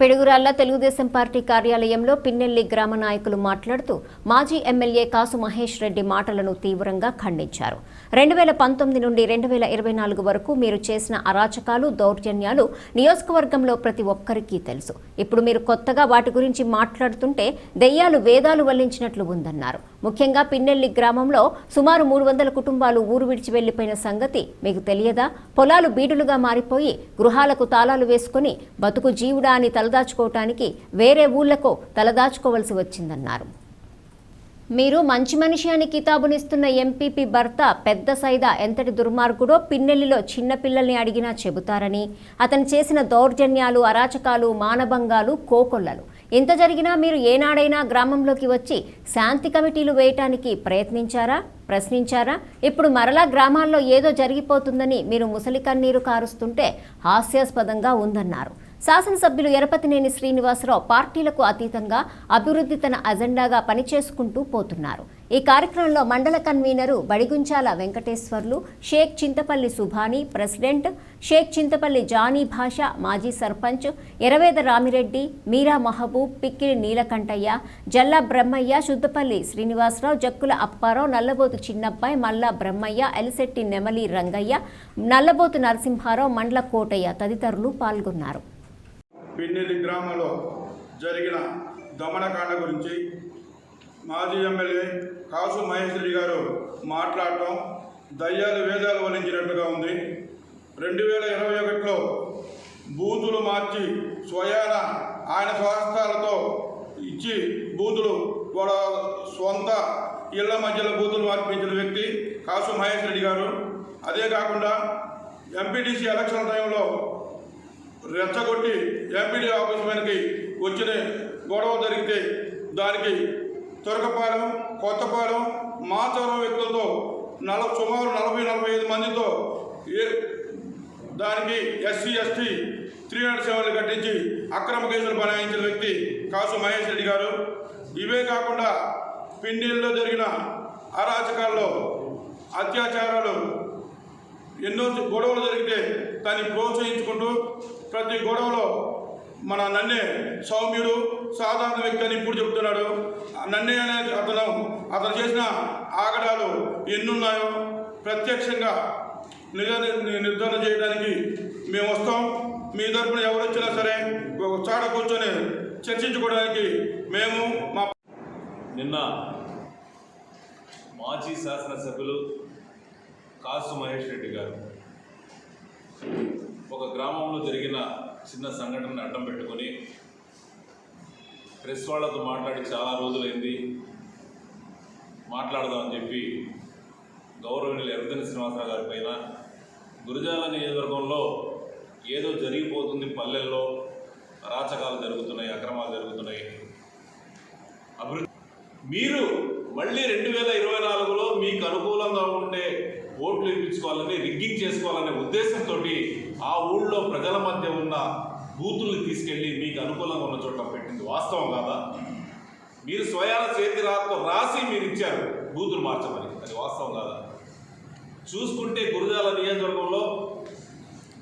పెడుగురాల్లో Telugu Desam party కార్యాలయంలో పిన్నెల్లి గ్రామ నాయకులు మాట్లాడుతూ మాజీ ఎమ్మెల్యే కాసు మహేష్ రెడ్డి మాటలను తీవ్రంగా ఖండించారు. రెండు వేల పంతొమ్మిది నుండి రెండు వేల ఇరవై నాలుగు వరకు మీరు చేసిన అరాచకాలు దౌర్జన్యాలు నియోజకవర్గంలో ప్రతి ఒక్కరికీ తెలుసు. ఇప్పుడు మీరు కొత్తగా వాటి గురించి మాట్లాడుతుంటే దెయ్యాలు వేదాలు వల్లించినట్లు ఉందన్నారు. ముఖ్యంగా పిన్నెల్లి గ్రామంలో సుమారు మూడు వందల కుటుంబాలు ఊరు విడిచి వెళ్ళిపోయిన సంగతి మీకు తెలియదా? పొలాలు బీడులుగా మారిపోయి గృహాలకు తాళాలు వేసుకుని బతుకు జీవుడా అని తలదాచుకోవటానికి వేరే ఊళ్ళకు తలదాచుకోవలసి వచ్చిందన్నారు. మీరు మంచి మనిషి అని కితాబునిస్తున్న ఎంపీపీ భర్త పెద్ద సైదా ఎంతటి దుర్మార్గుడో పిన్నెల్లిలో చిన్నపిల్లల్ని అడిగినా చెబుతారని అతను చేసిన దౌర్జన్యాలు అరాచకాలు మానభంగాలు కోకొల్లలు. ఇంత జరిగినా మీరు ఏనాడైనా గ్రామంలోకి వచ్చి శాంతి కమిటీలు వేయటానికి ప్రయత్నించారా? ప్రశ్నించారా? ఇప్పుడు మరలా గ్రామాల్లో ఏదో జరిగిపోతుందని మీరు ముసలి కన్నీరు కారుస్తుంటే హాస్యాస్పదంగా ఉందన్నారు. శాసనసభ్యులు ఎరపతినేని శ్రీనివాసరావు పార్టీలకు అతీతంగా అభివృద్ధి తన అజెండాగా పనిచేసుకుంటూ పోతున్నారు. ఈ కార్యక్రమంలో మండల convener Badigunchala Venkateswarlu Shaik Chintapalli Subhani president Shaik Chintapalli Johnny Basha మాజీ సర్పంచ్ ఎరవేద రామిరెడ్డి మీరా మహబూబ్ పిక్కిరి నీలకంఠయ్య జల్లా బ్రహ్మయ్య శుద్ధపల్లి శ్రీనివాసరావు జక్కుల అప్పారావు నల్లబోతు చిన్నబ్బాయి మల్లా బ్రహ్మయ్య ఎలిశెట్టి నెమలి రంగయ్య నల్లబోతు నరసింహారావు మండల కోటయ్య తదితరులు పాల్గొన్నారు. పిన్నెల్లి గ్రామంలో జరిగిన దమనకాండ గురించి మాజీ ఎమ్మెల్యే కాసు మహేశ్వరి గారు మాట్లాడటం దయ్యాలు వేదాలు వలించినట్టుగా ఉంది. రెండు వేల ఇరవై ఒకటిలో బూతులు మార్చి స్వయాన ఆయన స్వహస్తాలతో ఇచ్చి బూతులు వాళ్ళ సొంత ఇళ్ళ మధ్యలో బూతులు మార్పించిన వ్యక్తి కాసు మహేష్ రెడ్డి గారు. అదే కాకుండా ఎంపీటీసీ ఎలక్షన్ టైంలో రెచ్చగొట్టి ఎంపీడీ ఆఫీస్ మీదకి వచ్చిన గొడవ జరిగితే దానికి తొరకపాలెం కొత్తపాలెం మాచవరం వ్యక్తులతో నల సుమారు నలభై నలభై ఐదు మందితో ఏ దానికి ఎస్సీ ఎస్టీ త్రీ హండ్రెడ్ సెవెన్లు కట్టించి అక్రమ కేసులు బనాయించిన వ్యక్తి కాసు మహేష్ రెడ్డి గారు. ఇవే కాకుండా పిండిల్లో జరిగిన అరాచకాల్లో అత్యాచారాలు ఎన్నో గొడవలు జరిగితే దాన్ని ప్రోత్సహించుకుంటూ ప్రతి గొడవలో మన నన్నే సౌమ్యుడు సాధారణ వ్యక్తి అని ఇప్పుడు చెప్తున్నాడు. నన్నే అనే అతను అతను చేసిన ఆగడాలు ఎన్నున్నాయో ప్రత్యక్షంగా నిజ నిర్ధారణ చేయడానికి మేము వస్తాం. మీ తరపున ఎవరు వచ్చినా సరే ఒక చాట కూర్చొని చర్చించుకోవడానికి మేము మా నిన్న మాజీ శాసనసభ్యులు కాసు మహేష్ రెడ్డి గారు ఒక గ్రామంలో జరిగిన చిన్న సంఘటనని అడ్డం పెట్టుకొని ప్రెస్ వాళ్ళతో మాట్లాడి చాలా రోజులైంది. మాట్లాడదామని చెప్పి గౌరవనీయులు ఎర్రదని శ్రీనివాసరావు గారి పైన గురుజాల నియోజకవర్గంలో ఏదో జరిగిపోతుంది పల్లెల్లో. రాచకాలు జరుగుతున్నాయి అక్రమాలు జరుగుతున్నాయి. అభివృద్ధి మీరు మళ్ళీ రెండు వేల ఇరవై నాలుగులో ఓట్లు ఇప్పించుకోవాలని రిగ్గింగ్ చేసుకోవాలనే ఉద్దేశంతో ఆ ఊళ్ళో ప్రజల మధ్య ఉన్న బూతుల్ని తీసుకెళ్ళి మీకు అనుకూలంగా ఉన్న చోట పెట్టింది. వాస్తవం కాదా? మీరు స్వయాన చేతి రాతో రాసి మీరు ఇచ్చారు బూతులు మార్చమని. అది వాస్తవం కాదా? చూసుకుంటే గురుజాల నియోజకవర్గంలో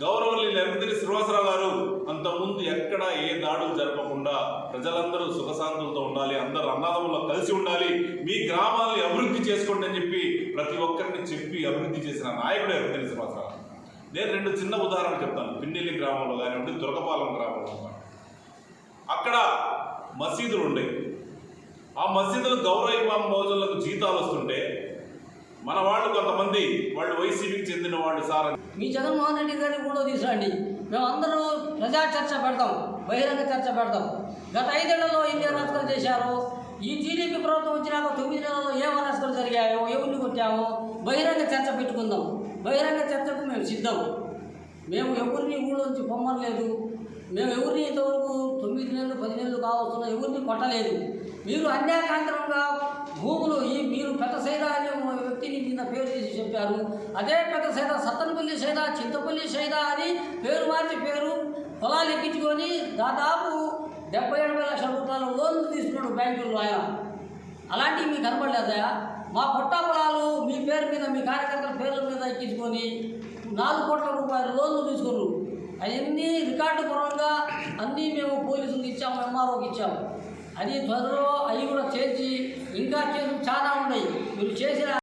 గౌరవనీయులు లేని శ్రీనివాసరావు గారు అంతకుముందు ఎక్కడ ఏ దాడులు జరపకుండా ప్రజలందరూ సుఖశాంతులతో ఉండాలి అందరూ అన్నదమ్ముల్లో కలిసి ఉండాలి మీ గ్రామాల్ని అభివృద్ధి చేసుకోండి అని చెప్పి ప్రతి ఒక్కరిని చెప్పి అభివృద్ధి చేసిన నాయకుడు ఎవరు తెలిసి మాత్రం నేను రెండు చిన్న ఉదాహరణ చెప్తాను. పిన్నెల్లి గ్రామంలో కానివ్వండి దుర్గపాలెం గ్రామంలో కానివ్వండి. అక్కడ మసీదులు ఉండేవి. ఆ మసీదులు గౌరవ ఇమాం మోజులకు జీతాలు వస్తుంటే మన వాళ్ళు కొంతమంది వాళ్ళు వైసీపీకి చెందిన వాళ్ళు సార్ అని మీ జగన్మోహన్ రెడ్డి గారిని కూడా తీసుకురండి మేమందరూ ప్రజా చర్చ పెడతాం బహిరంగ చర్చ పెడతాం. గత ఐదేళ్ళలో ఎన్ని అరాచకాలు చేశారో? ఈ టీడీపీ ప్రభుత్వం వచ్చినాక తొమ్మిది నెలల్లో ఏ అరాచకాలు జరిగాయో ఎవరిని కొట్టామో బహిరంగ చర్చ పెట్టుకుందాం. బహిరంగ చర్చకు మేము సిద్ధం. మేము ఎవరిని ఊళ్ళోంచి పొమ్మలేదు మేము ఎవరిని ఇంతవరకు తొమ్మిది నెలలు పది నెలలు కావస్తున్నా ఎవరిని కొట్టలేదు. మీరు అన్యాకాంతరంగా భూములు ఈ మీరు పెద్ద సైదా వ్యక్తిని నిన్న పేరు తీసి చెప్పారు. అదే పెద్ద సైద సత్తనపల్లి సైదా చింతపల్లి సైదా అని పేరు మార్చి పేరు పొలాలు ఎక్కించుకొని దాదాపు డెబ్బై ఎనభై లక్షల రూపాయల లోన్లు తీసుకున్నాడు బ్యాంకుల్లో ఆయన. అలాంటివి మీకు కనపడలేదా మా పొట్టా పొలాలు మీ పేరు మీద మీ కార్యకర్తల పేర్ల మీద ఎక్కించుకొని నాలుగు కోట్ల రూపాయల లోన్లు తీసుకున్నారు. అవన్నీ రికార్డు పూర్వంగా అన్నీ మేము పోలీసులకు ఇచ్చాము ఎంఆర్ఓకి ఇచ్చాము అది త్వరలో అవి కూడా చేర్చి ఇంకా కేసులు చాలా ఉన్నాయి. మీరు చేసిన